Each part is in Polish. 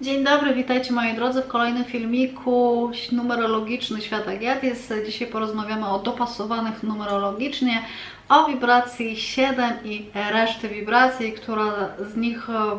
Dzień dobry, witajcie moi drodzy w kolejnym filmiku numerologiczny Świat Agiatis. Dzisiaj porozmawiamy o dopasowanych numerologicznie, o wibracji 7 i reszty wibracji, która z nich e,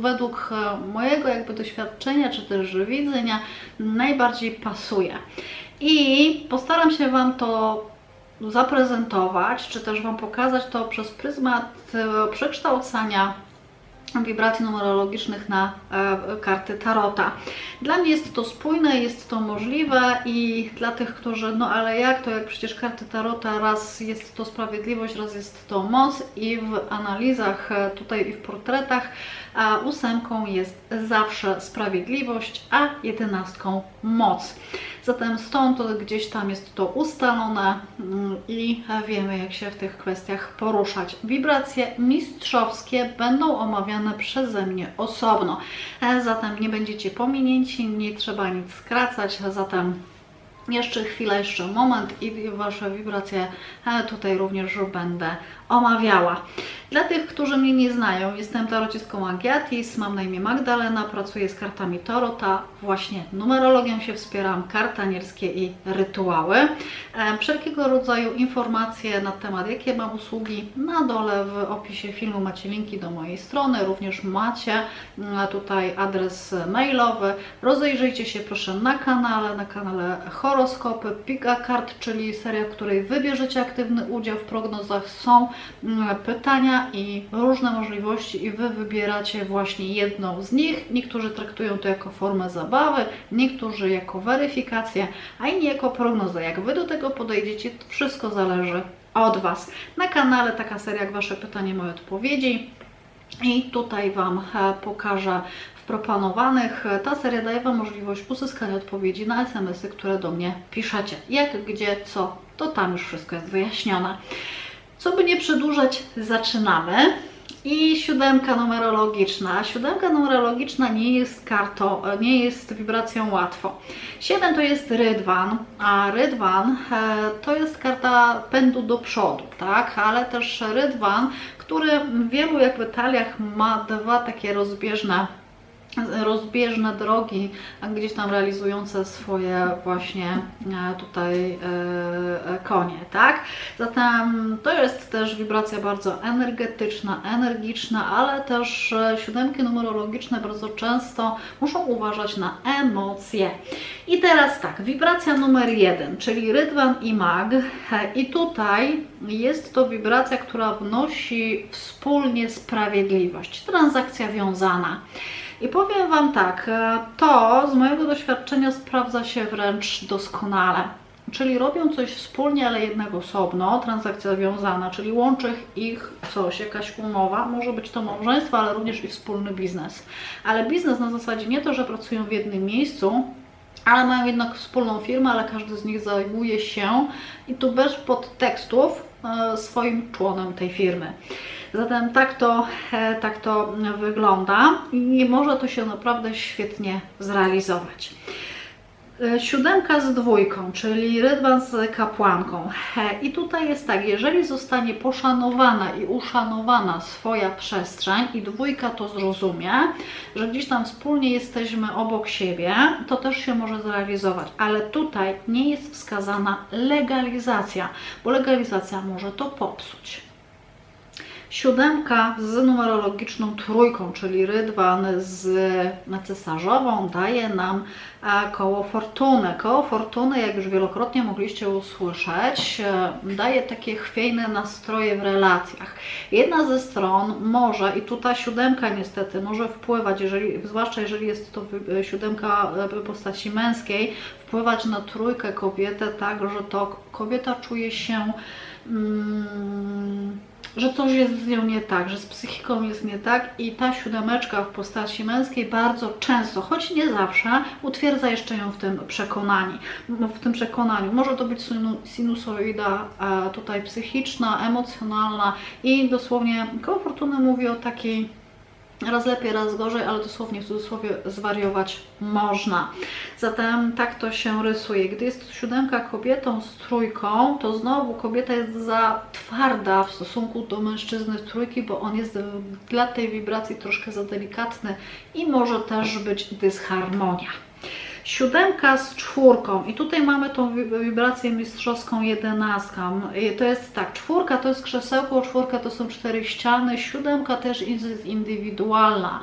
według e, mojego jakby doświadczenia czy też widzenia najbardziej pasuje. I postaram się Wam to zaprezentować, czy też Wam pokazać to przez pryzmat e, przekształcania wibracji numerologicznych na e, karty Tarota. Dla mnie jest to spójne, jest to możliwe i dla tych, którzy, no ale jak to, jak przecież karty Tarota raz jest to sprawiedliwość, raz jest to moc i w analizach e, tutaj i w portretach a ósemką jest zawsze sprawiedliwość, a jedenastką moc. Zatem stąd gdzieś tam jest to ustalone mm, i wiemy, jak się w tych kwestiach poruszać. Wibracje mistrzowskie będą omawiane przeze mnie osobno. E, Zatem nie będziecie pominięci, nie trzeba nic skracać. Zatem jeszcze chwila, jeszcze moment i Wasze wibracje e, tutaj również będę omawiała. Dla tych, którzy mnie nie znają, jestem tarocistką Agiatis, mam na imię Magdalena, pracuję z kartami Tarota, właśnie numerologią się wspieram, kartanierskie i rytuały. E, Wszelkiego rodzaju informacje na temat, jakie mam usługi, na dole w opisie filmu macie linki do mojej strony, również macie mm, tutaj adres mailowy. Rozejrzyjcie się proszę na kanale, na kanale Horoskopy, Pika Kart, czyli seria, w której wybierzecie aktywny udział w prognozach. Są mm, pytania i różne możliwości i Wy wybieracie właśnie jedną z nich. Niektórzy traktują to jako formę zabawy, niektórzy jako weryfikację, a inni jako prognozę. Jak Wy do tego podejdziecie, to wszystko zależy od Was. Na kanale taka seria jak Wasze pytanie, moje odpowiedzi. I tutaj Wam pokażę proponowanych. Ta seria daje Wam możliwość uzyskania odpowiedzi na SMS-y, które do mnie piszecie. Jak, gdzie, co, to tam już wszystko jest wyjaśnione. Co by nie przedłużać, zaczynamy. I siódemka numerologiczna. Siódemka numerologiczna nie jest kartą, nie jest wibracją łatwo. Siedem to jest rydwan, a rydwan e, to jest karta pędu do przodu, tak? Ale też rydwan, który w wielu jakby taliach ma dwa takie rozbieżne rozbieżne drogi, gdzieś tam realizujące swoje właśnie e, tutaj e, e, konie, tak? Zatem to jest też wibracja bardzo energetyczna, energiczna, ale też siódemki numerologiczne bardzo często muszą uważać na emocje. I teraz tak, wibracja numer jeden, czyli rydwan i mag. I tutaj jest to wibracja, która wnosi wspólnie sprawiedliwość, transakcja wiązana. I powiem Wam tak, e, to z mojego doświadczenia sprawdza się wręcz doskonale. Czyli robią coś wspólnie, ale jednak osobno, transakcja wiązana, czyli łączy ich coś, jakaś umowa, może być to małżeństwo, ale również i wspólny biznes. Ale biznes na zasadzie nie to, że pracują w jednym miejscu, ale mają jednak wspólną firmę, ale każdy z nich zajmuje się i tu bez podtekstów e, swoim członem tej firmy. Zatem tak to, e, tak to wygląda i może to się naprawdę świetnie zrealizować. E, Siódemka z dwójką, czyli rydwan z kapłanką. E, I tutaj jest tak, jeżeli zostanie poszanowana i uszanowana swoja przestrzeń i dwójka to zrozumie, że gdzieś tam wspólnie jesteśmy obok siebie, to też się może zrealizować. Ale tutaj nie jest wskazana legalizacja, bo legalizacja może to popsuć. Siódemka z numerologiczną trójką, czyli rydwan z cesarzową, daje nam e, koło fortuny. Koło fortuny, jak już wielokrotnie mogliście usłyszeć, e, daje takie chwiejne nastroje w relacjach. Jedna ze stron może, i tu ta siódemka niestety może wpływać, jeżeli, zwłaszcza jeżeli jest to wy- siódemka e, postaci męskiej, wpływać na trójkę kobietę tak, że to kobieta czuje się. Mm, że coś jest z nią nie tak, że z psychiką jest nie tak i ta siódemeczka w postaci męskiej bardzo często, choć nie zawsze, utwierdza jeszcze ją w tym przekonaniu. W tym przekonaniu. Może to być sinu- sinusoida e, tutaj psychiczna, emocjonalna i dosłownie koło fortuny mówi o takiej raz lepiej, raz gorzej, ale dosłownie w cudzysłowie zwariować można. Zatem tak to się rysuje. Gdy jest siódemka kobietą z trójką, to znowu kobieta jest za twarda w stosunku do mężczyzny z trójki, bo on jest dla tej wibracji troszkę za delikatny i może też być dysharmonia. Siódemka z czwórką i tutaj mamy tą wi- wibrację mistrzowską jedenastką. To jest tak, czwórka to jest krzesełko, czwórka to są cztery ściany, siódemka też jest indywidualna.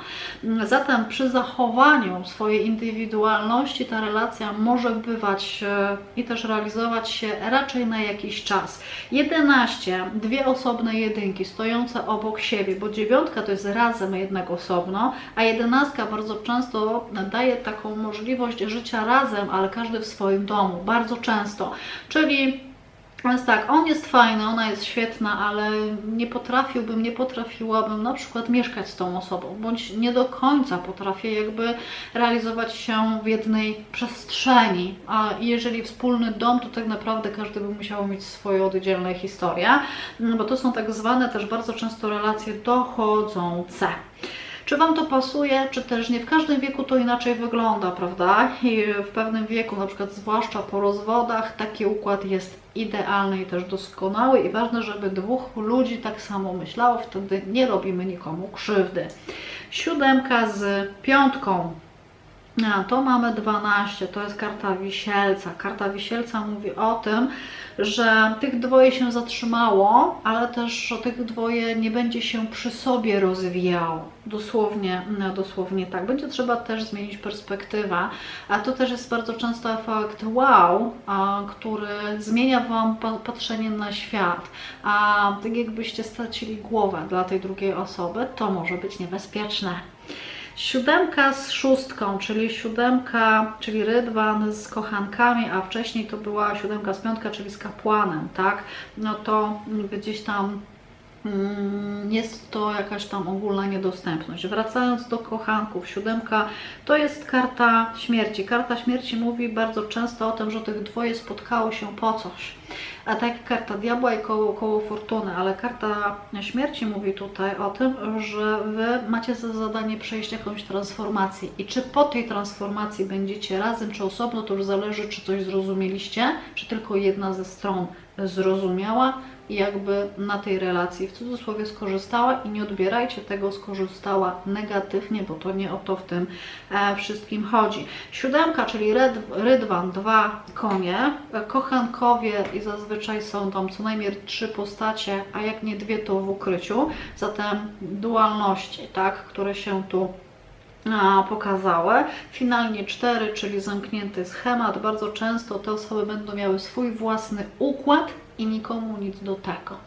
Zatem przy zachowaniu swojej indywidualności ta relacja może bywać e, i też realizować się raczej na jakiś czas. 11, dwie osobne jedynki stojące obok siebie, bo dziewiątka to jest razem jednak osobno, a jedenastka bardzo często daje taką możliwość życia razem, ale każdy w swoim domu, bardzo często. Czyli więc tak, on jest fajny, ona jest świetna, ale nie potrafiłbym, nie potrafiłabym na przykład mieszkać z tą osobą, bądź nie do końca potrafię jakby realizować się w jednej przestrzeni. A jeżeli wspólny dom, to tak naprawdę każdy by musiał mieć swoje oddzielne historie, bo to są tak zwane też bardzo często relacje dochodzące. Czy Wam to pasuje, czy też nie? W każdym wieku to inaczej wygląda, prawda? I w pewnym wieku, na przykład zwłaszcza po rozwodach, taki układ jest idealny i też doskonały i ważne, żeby dwóch ludzi tak samo myślało, wtedy nie robimy nikomu krzywdy. Siódemka z piątką. A, to mamy 12, to jest karta wisielca. Karta wisielca mówi o tym, że tych dwoje się zatrzymało, ale też że tych dwoje nie będzie się przy sobie rozwijało. Dosłownie, no, dosłownie tak. Będzie trzeba też zmienić perspektywę, a to też jest bardzo często efekt wow, a, który zmienia Wam pa- patrzenie na świat. A tak jakbyście stracili głowę dla tej drugiej osoby, to może być niebezpieczne. Siódemka z szóstką, czyli siódemka, czyli rydwan z kochankami, a wcześniej to była siódemka z piątka, czyli z kapłanem, tak? No to gdzieś tam mm, jest to jakaś tam ogólna niedostępność. Wracając do kochanków, siódemka to jest karta śmierci. Karta śmierci mówi bardzo często o tym, że tych dwoje spotkało się po coś. A tak karta diabła i koło, koło fortuny, ale karta śmierci mówi tutaj o tym, że Wy macie za zadanie przejść jakąś transformację. I czy po tej transformacji będziecie razem, czy osobno, to już zależy, czy coś zrozumieliście, czy tylko jedna ze stron zrozumiała i jakby na tej relacji w cudzysłowie skorzystała i nie odbierajcie tego skorzystała negatywnie, bo to nie o to w tym e, wszystkim chodzi. Siódemka, czyli ryd, rydwan, dwa konie, e, kochankowie i zazwyczaj są tam co najmniej trzy postacie, a jak nie dwie to w ukryciu, zatem dualności, tak, które się tu pokazały. Finalnie cztery, czyli zamknięty schemat. Bardzo często te osoby będą miały swój własny układ i nikomu nic do tego.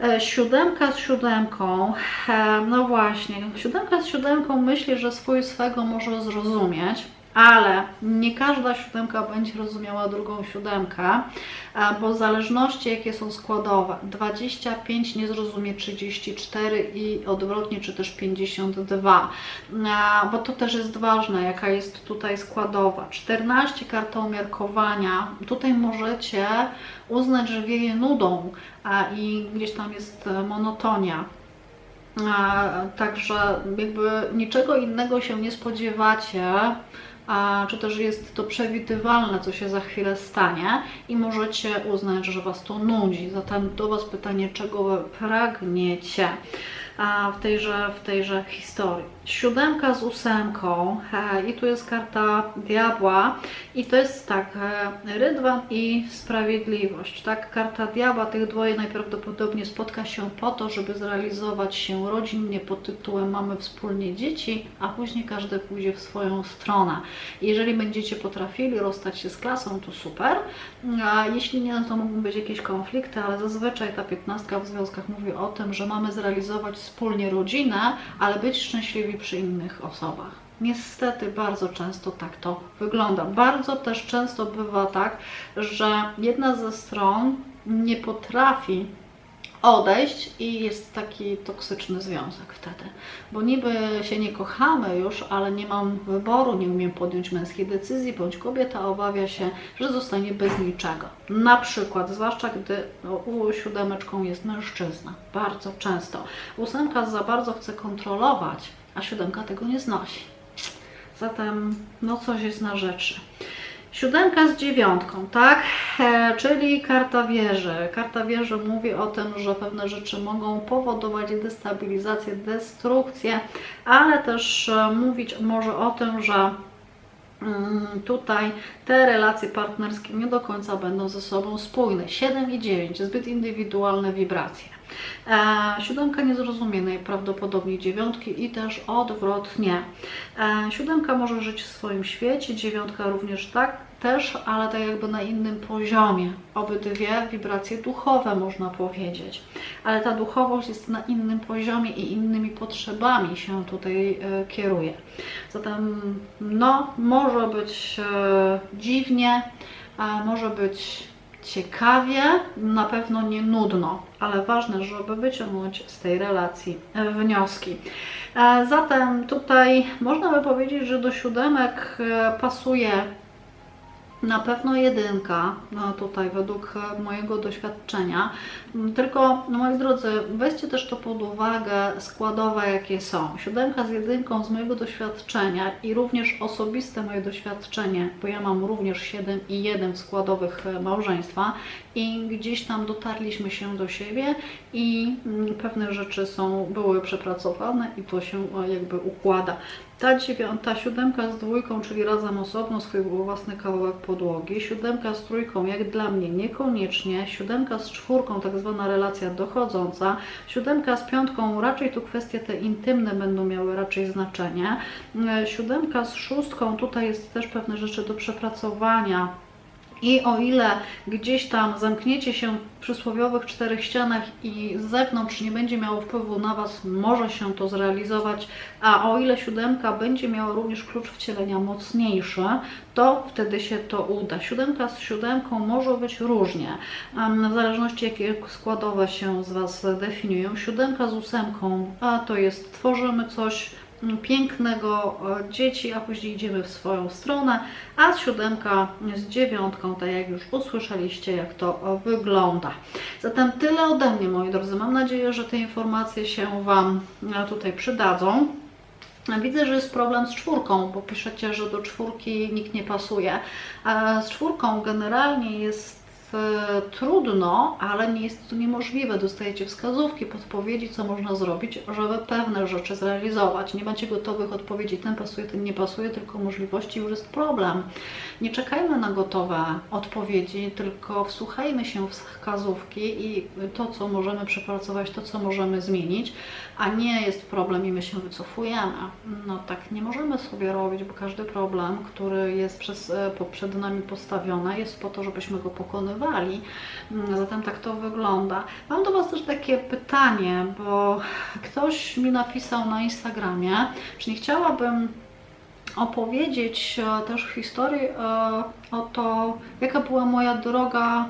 E, Siódemka z siódemką, e, no właśnie, siódemka z siódemką myśli, że swój swego może zrozumieć, ale nie każda siódemka będzie rozumiała drugą siódemkę, e, bo w zależności jakie są składowe, 25 nie zrozumie 34 i odwrotnie, czy też 52, E, bo to też jest ważne, jaka jest tutaj składowa. 14 karta umiarkowania, tutaj możecie uznać, że wieje nudą a, i gdzieś tam jest e, monotonia. Także jakby niczego innego się nie spodziewacie, a, czy też jest to przewidywalne, co się za chwilę stanie i możecie uznać, że Was to nudzi. Zatem do Was pytanie, czego pragniecie w, tejże, w tejże historii. Siódemka z ósemką i tu jest karta diabła i to jest tak, rydwan i sprawiedliwość, tak, karta diabła, tych dwoje najprawdopodobniej spotka się po to, żeby zrealizować się rodzinnie pod tytułem mamy wspólnie dzieci, a później każdy pójdzie w swoją stronę. Jeżeli będziecie potrafili rozstać się z klasą, to super, a jeśli nie, no to mogą być jakieś konflikty, ale zazwyczaj ta piętnastka w związkach mówi o tym, że mamy zrealizować wspólnie rodzinę, ale być szczęśliwi przy innych osobach. Niestety bardzo często tak to wygląda. Bardzo też często bywa tak, że jedna ze stron nie potrafi odejść i jest taki toksyczny związek wtedy. Bo niby się nie kochamy już, ale nie mam wyboru, nie umiem podjąć męskiej decyzji, bądź kobieta obawia się, że zostanie bez niczego. Na przykład, zwłaszcza gdy no, u siódemeczką jest mężczyzna, bardzo często. Ósemka za bardzo chce kontrolować, a siódemka tego nie znosi. Zatem, no coś jest na rzeczy. Siódemka z dziewiątką, tak? E, czyli karta wieży. Karta wieży mówi o tym, że pewne rzeczy mogą powodować destabilizację, destrukcję, ale też e, mówić może o tym, że mm, tutaj te relacje partnerskie nie do końca będą ze sobą spójne. 7 i 9, zbyt indywidualne wibracje. E, siódemka nie zrozumie najprawdopodobniej dziewiątki i też odwrotnie. E, siódemka może żyć w swoim świecie, dziewiątka również tak, też, ale tak jakby na innym poziomie. Obydwie wibracje duchowe można powiedzieć, ale ta duchowość jest na innym poziomie i innymi potrzebami się tutaj e, kieruje. Zatem no, może być e, dziwnie, może być ciekawie, na pewno nie nudno, ale ważne, żeby wyciągnąć z tej relacji e, wnioski. Zatem tutaj można by powiedzieć, że do siódemek pasuje na pewno jedynka, no tutaj według e, mojego doświadczenia. Mm, Tylko, no moi drodzy, weźcie też to pod uwagę składowe, jakie są. Siódemka z jedynką z mojego doświadczenia i również osobiste moje doświadczenie, bo ja mam również 7 i 1 w składowych e, małżeństwa i gdzieś tam dotarliśmy się do siebie i mm, pewne rzeczy są, były przepracowane i to się e, jakby układa. Ta dziewiąta, siódemka z dwójką, czyli razem osobno swój własny kawałek podłogi, siódemka z trójką, jak dla mnie niekoniecznie, siódemka z czwórką, tak zwana relacja dochodząca, siódemka z piątką, raczej tu kwestie te intymne będą miały raczej znaczenie, siódemka z szóstką, tutaj jest też pewne rzeczy do przepracowania, i o ile gdzieś tam zamkniecie się w przysłowiowych czterech ścianach i z zewnątrz nie będzie miało wpływu na Was, może się to zrealizować, a o ile siódemka będzie miała również klucz wcielenia mocniejszy, to wtedy się to uda. Siódemka z siódemką może być różnie, w zależności jakie składowe się z Was definiują. Siódemka z ósemką, a to jest tworzymy coś, pięknego e, dzieci, a później idziemy w swoją stronę, a z siódemka z dziewiątką, tak jak już usłyszeliście, jak to e, wygląda. Zatem tyle ode mnie, moi drodzy. Mam nadzieję, że te informacje się Wam e, tutaj przydadzą. Widzę, że jest problem z czwórką, bo piszecie, że do czwórki nikt nie pasuje. Z czwórką generalnie jest trudno, ale nie jest to niemożliwe. Dostajecie wskazówki, podpowiedzi, co można zrobić, żeby pewne rzeczy zrealizować. Nie macie gotowych odpowiedzi, ten pasuje, ten nie pasuje, tylko możliwości już jest problem. Nie czekajmy na gotowe odpowiedzi, tylko wsłuchajmy się w wskazówki i to, co możemy przepracować, to, co możemy zmienić, a nie jest problem i my się wycofujemy. No tak nie możemy sobie robić, bo każdy problem, który jest przez, e, przed nami postawiony, jest po to, żebyśmy go pokonywali. Mm, Zatem tak to wygląda. Mam do Was też takie pytanie, bo ktoś mi napisał na Instagramie, czy nie chciałabym opowiedzieć e, też historię e, o to, jaka była moja droga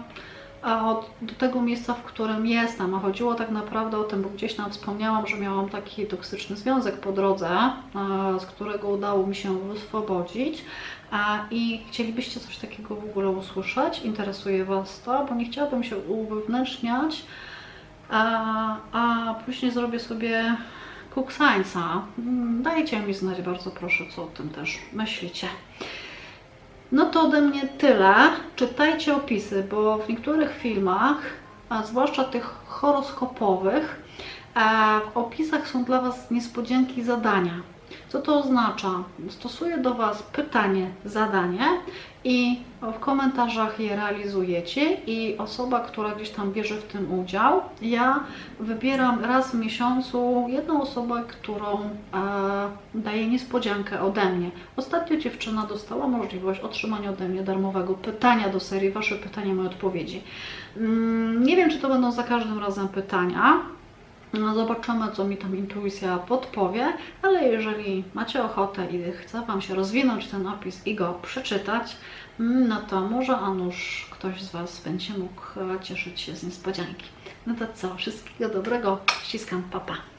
e, od, do tego miejsca, w którym jestem. A chodziło tak naprawdę o tym, bo gdzieś tam wspomniałam, że miałam taki toksyczny związek po drodze, z którego udało mi się wyswobodzić. I chcielibyście coś takiego w ogóle usłyszeć? Interesuje Was to? Bo nie chciałabym się uwewnętrzniać, a, a później zrobię sobie kuksańca. Mm, Dajcie mi znać bardzo proszę, co o tym też myślicie. No to ode mnie tyle. Czytajcie opisy, bo w niektórych filmach, a zwłaszcza tych horoskopowych, e, w opisach są dla Was niespodzianki zadania. Co to oznacza? Stosuję do Was pytanie, zadanie i w komentarzach je realizujecie i osoba, która gdzieś tam bierze w tym udział, ja wybieram raz w miesiącu jedną osobę, którą e, daje niespodziankę ode mnie. Ostatnio dziewczyna dostała możliwość otrzymania ode mnie darmowego pytania do serii Wasze pytania, moje odpowiedzi. Mm, nie wiem, czy to będą za każdym razem pytania, No, zobaczymy, co mi tam intuicja podpowie, ale jeżeli macie ochotę i chce Wam się rozwinąć ten opis i go przeczytać, mm, no to może a ktoś z Was będzie mógł cieszyć się z niespodzianki. No to co, wszystkiego dobrego, ściskam, papa. Pa.